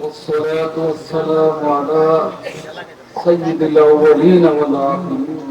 والصلاة والسلام على سيد الأولين والآخرين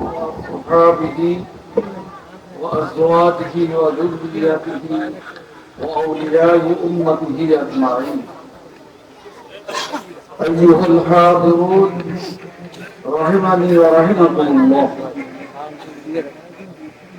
وأصحابه وأزواجه وذريته وأولياء أمته أجمعين. أيها الحاضرون رحمني ورحمكم الله.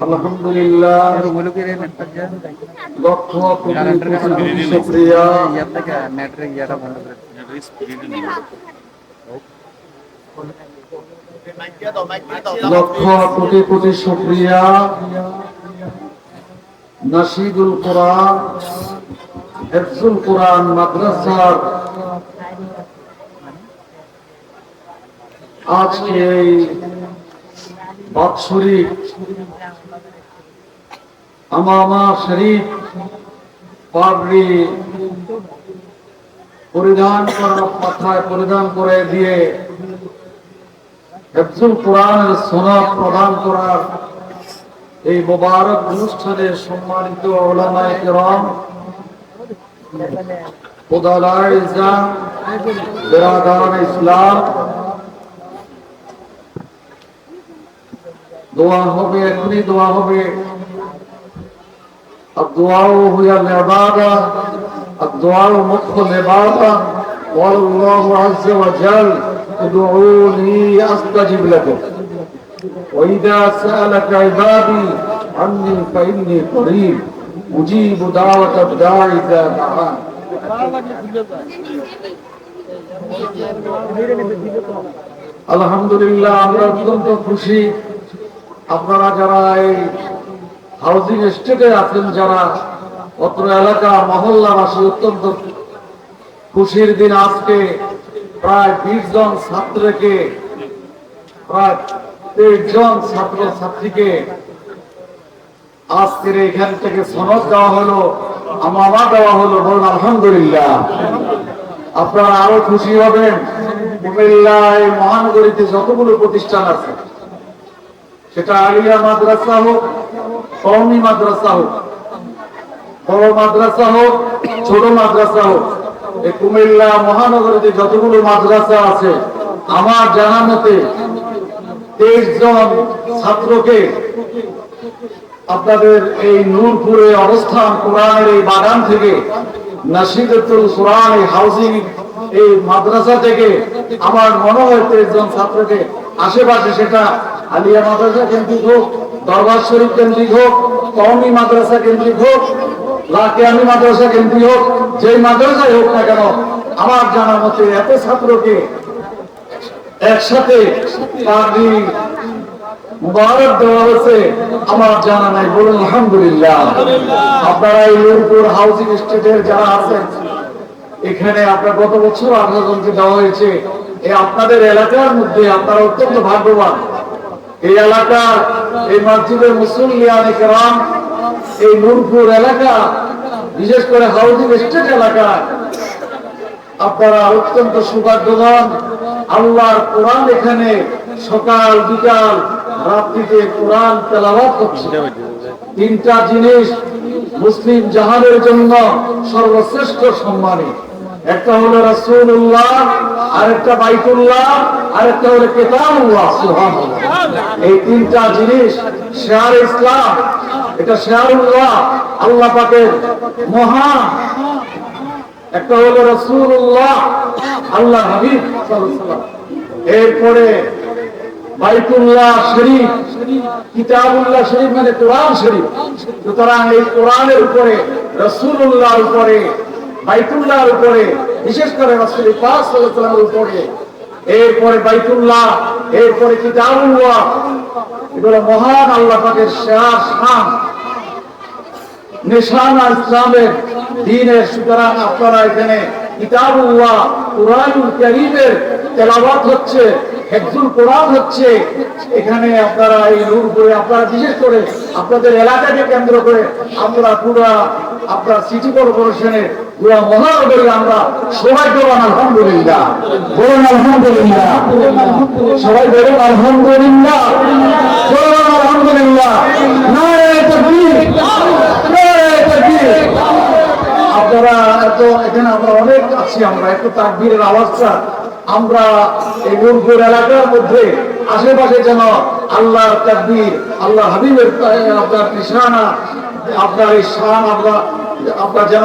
আলহামদুলিল্লাহ। লক্ষ কোটি কোটি শুকরিয়া। কোটি নাসিদুল কোরআন হেফজুল কোরআন মাদ্রাসার আজকে এই পরিধান করা মাথায় পরিধান করে দিয়ে হেফজুল কোরআনের সোনা প্রদান করার এই মোবারক অনুষ্ঠানে সম্মানিত ইসলাম দোয়া হবে এখনই দোয়া হবে الدعاء هي العبادة الدعاء مخ العبادة قال الله عز وجل ادعوني أستجب لكم وإذا سألك عبادي عني فإني قريب أجيب دعوة الداعي إذا دعان আলহামদুলিল্লাহ আমরা অত্যন্ত খুশি আপনারা যারা এই হাউজিং এস্টেটে আছেন, যারা অত্র এলাকা, মহল্লাবাসী অত্যন্ত খুশির দিন আজকে প্রায় বিশ জন ছাত্রকে, প্রায় তেইশ জন ছাত্র ছাত্রীকে আজকের এখান থেকে সনদ দেওয়া হলো আমামা দেওয়া হলো, বলুন আলহামদুলিল্লাহ। আপনারা আরও খুশি হবেন। কুমিল্লায় মহানগরীতে যতগুলো প্রতিষ্ঠান আছে সেটা আলিয়া মাদ্রাসা হোক, কওমি মাদ্রাসা হোক, বড় মাদ্রাসা হোক, ছোট মাদ্রাসা হোক, এই কুমিল্লা মহানগরীতে যতগুলো মাদ্রাসা আছে, আমার জানা মতে তেইশ জন ছাত্রকে আপনাদের এই নূরপুরে অবস্থান কোরআনের এই বাগান থেকে নাসিদুল কোরআন এই হাউজিং এই মাদ্রাসা থেকে, আমার মনে হয় তেইশ জন ছাত্রকে আশেপাশে সেটা আলিয়া মাদ্রাসা কেন্দ্রিক হোক, দরবার শরীফ কেন্দ্রিক হোক, কওমি মাদ্রাসা কেন্দ্রিক হোক লাকিয়ামি মাদ্রাসা কেন্দ্রিক হোক যে মাদ্রাসায় হোক না কেন, আমার জানা মতে এত ছাত্রকে একসাথে মুবারক দেওয়া হয়েছে, আমার জানা নাই। বলুন, আলহামদুলিল্লাহ। আপনারা এই নূরপুর হাউজিং স্টেটের যারা আছেন, এখানে আপনার গত বছর আঠারো জনকে দেওয়া হয়েছে। এই আপনাদের এলাকার মধ্যে আপনারা অত্যন্ত ভাগ্যবান। এই এলাকার এই মসজিদের মুসলিয়ানি কেরাম, এই নূরপুর এলাকা, বিশেষ করে হাউজিং স্টেট এলাকা, আপনারা অত্যন্ত সৌভাগ্যবান। আল্লাহর কোরআন এখানে সকাল, বিকাল, রাত্রিতে কোরআন তেলাওয়াত করছে। তিনটা জিনিস মুসলিম জাহানের জন্য সর্বশ্রেষ্ঠ সম্মানী। একটা হলো রাসূলুল্লাহ, আরেকটা বাইতুল্লাহ, আরেকটা হলো কিতাবুল্লাহ, সুবহানাল্লাহ। এই তিনটা জিনিস শেয়ার ইসলাম, এটা শেয়ারুল্লাহ, আল্লাহ পাকের মহান একটা হলো রসুল্লাহ আল্লাহ হাবিব এরপরে বাইতুল্লাহ শরীফ, কিতাবুল্লাহ শরীফ মানে কোরআন শরীফ। সুতরাং এই কোরআনের উপরে রসুল্লাহর উপরে বাইতুল্লাহর উপরে, বিশেষ করে রসুল পাক সাল্লাল্লাহু উপরে। এরপরে বাইতুল্লাহ, এরপরে কিতাবুল্লাহ। এগুলো মহান আল্লাহ পাকের শেয়ার শান। নিশানা ইসলামের দিনের সুতরাং আপনারা এখানে কিতাবুল্লাহ, কুরআনুল কারীমের তেলাওয়াত হচ্ছে, হেফজুল কোরআন হচ্ছে। এখানে আপনারা এই নূরপুরে আপনারা বিশেষ করে আপনাদের এলাকাকে কেন্দ্র করে আমরা পুরা আপনার সিটি কর্পোরেশনের আপনারা এত, এখানে আমরা অনেক আছি, আমরা একটু তাকবীরের আওয়াজটা, আমরা এই নূরপুর এলাকার মধ্যে, আশেপাশে যেন আল্লাহর তাকবীর আল্লাহ হাবিবের আপনার নিশানা, আপনার এই শান, আমরা আপনার যেন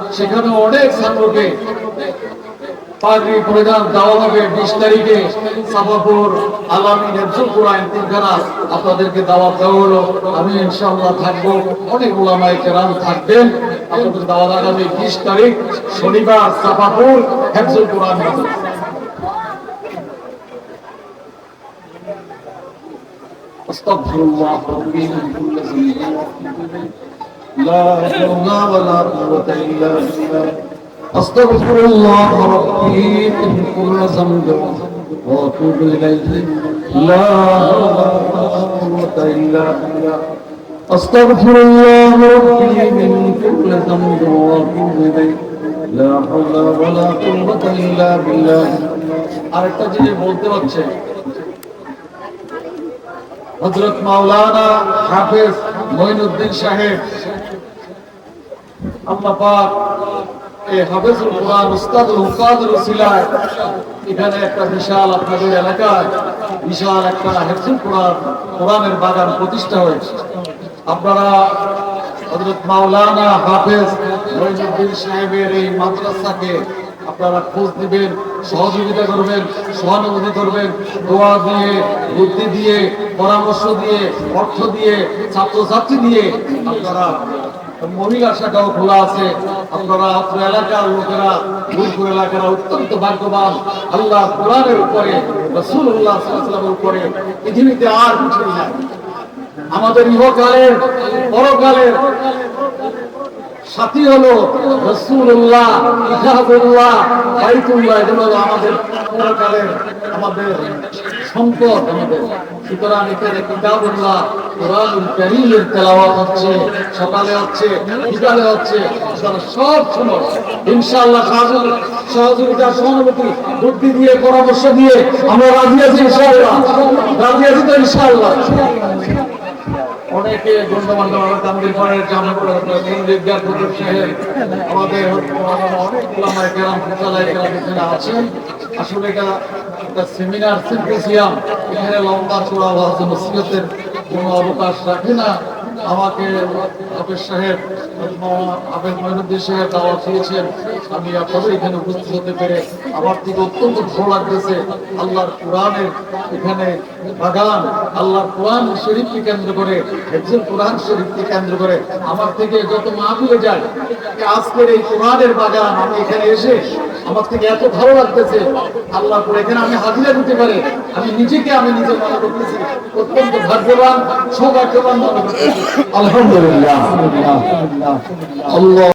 সেখানে অনেক ছাত্রকে পাগড়ি পরিধান দেওয়া হবে বিশ তারিখে সাফাপুর আলামিন হেফজুল কোরআন তিনখানা আপনাদেরকে দাওয়াত দেওয়া হলো আমি ইনশাআল্লাহ থাকবো অনেক ওলামায়ে কেরাম থাকবেন আপনাদের দাওয়াত আগামী বিশ তারিখ শনিবার সাফাপুর হেফজুল কোরআন মাদ্রাসা أستغفر الله ربي من كل ذنب لا حول ولا قوة إلا بالله أستغفر الله ربي من كل ذنب وأتوب إليه لا حول ولا قوة إلا بالله أستغفر الله ربي من كل ذنب وأتوب إليه لا حول ولا قوة إلا بالله আরেকটা জিনিস বলতে হচ্ছে হজরত মাওলানা হাফেজ মঈনুদ্দিন সাহেব। আল্লাহ পাক এই হাফেজুল কোরআন উস্তাদুল হুফাজুল উসিলায় এখানে একটা বিশাল আপনাদের এলাকায় বিশাল একটা হেফজুল কোরআন, কোরআনের বাগান প্রতিষ্ঠা হয়েছে। আপনারা হজরত মাওলানা হাফেজ মঈনুদ্দিন সাহেবের এই মাদ্রাসাকে আপনারা খোঁজ দিবেন সহযোগিতা করবেন, সহানুভূতি করবেন, দোয়া দিয়ে, বুদ্ধি দিয়ে, পরামর্শ দিয়ে, অর্থ দিয়ে, ছাত্রছাত্রী দিয়ে আপনারা মহিলা শাখাও খোলা আছে। আপনারা আপনার এলাকার লোকেরা দুর্গ এলাকারা অত্যন্ত ভাগ্যবান। আল্লাহ কোরআনের উপরে রসুল্লাহ সাল্লামের উপরে পৃথিবীতে আর কিছু নাই। আমাদের ইহকালের, পরকালের সাথী হলো রসুল্লাহ ইজাহাবুল্লাহ বাইতুল্লাহ, এগুলো আমাদের পরকালের আমাদের সম্পদ আমাদের। সুতরাং এখানে কিতাবুল্লাহ কারীমের তেলাওয়াত হচ্ছে, সকালে হচ্ছে, বিকালে হচ্ছে সব সময়। ইনশাআল্লাহ সাহায্য- সহযোগিতা, সহানুভূতি, বুদ্ধি দিয়ে, পরামর্শ দিয়ে আমরা রাজি আছি ইনশাআল্লাহ। রাজি আছি তো ইনশাআল্লাহ। অনেকে গণ্যমান্য তামদির পাড়ের প্রদীপ সাহেব, আমাদের অনেক আছেন আসলে এটা একটা সেমিনার সিম্পোজিয়াম এখানে লম্বা চূড়া ওয়াজ নসিহতের কোনো অবকাশ রাখে না। আমাকে হাফেজ সাহেব হাফেজ মহিনুদ্দিন সাহেব দাওয়াত দিয়েছেন। আমি আপনাদের এখানে উপস্থিত হতে পেরে আমার থেকে অত্যন্ত ভালো লাগতেছে। আল্লাহর কোরআনের এখানে বাগান, আল্লাহর কোরআন শরীফকে কেন্দ্র করে হেফজুল কোরআন শরীফকে কেন্দ্র করে আমার থেকে যত মাহফিলে যায়, আজকের এই কোরআনের বাগান, আমি এখানে এসে আমার থেকে এত ভালো লাগতেছে। আল্লাহ করে এখানে আমি হাজিরা দিতে পারে। আমি নিজেকে আমি নিজে মনে করতেছি অত্যন্ত ভাগ্যবান সৌভাগ্যবান মনে করতেছি আলহামদুলিল্লাহ। আল্লাহ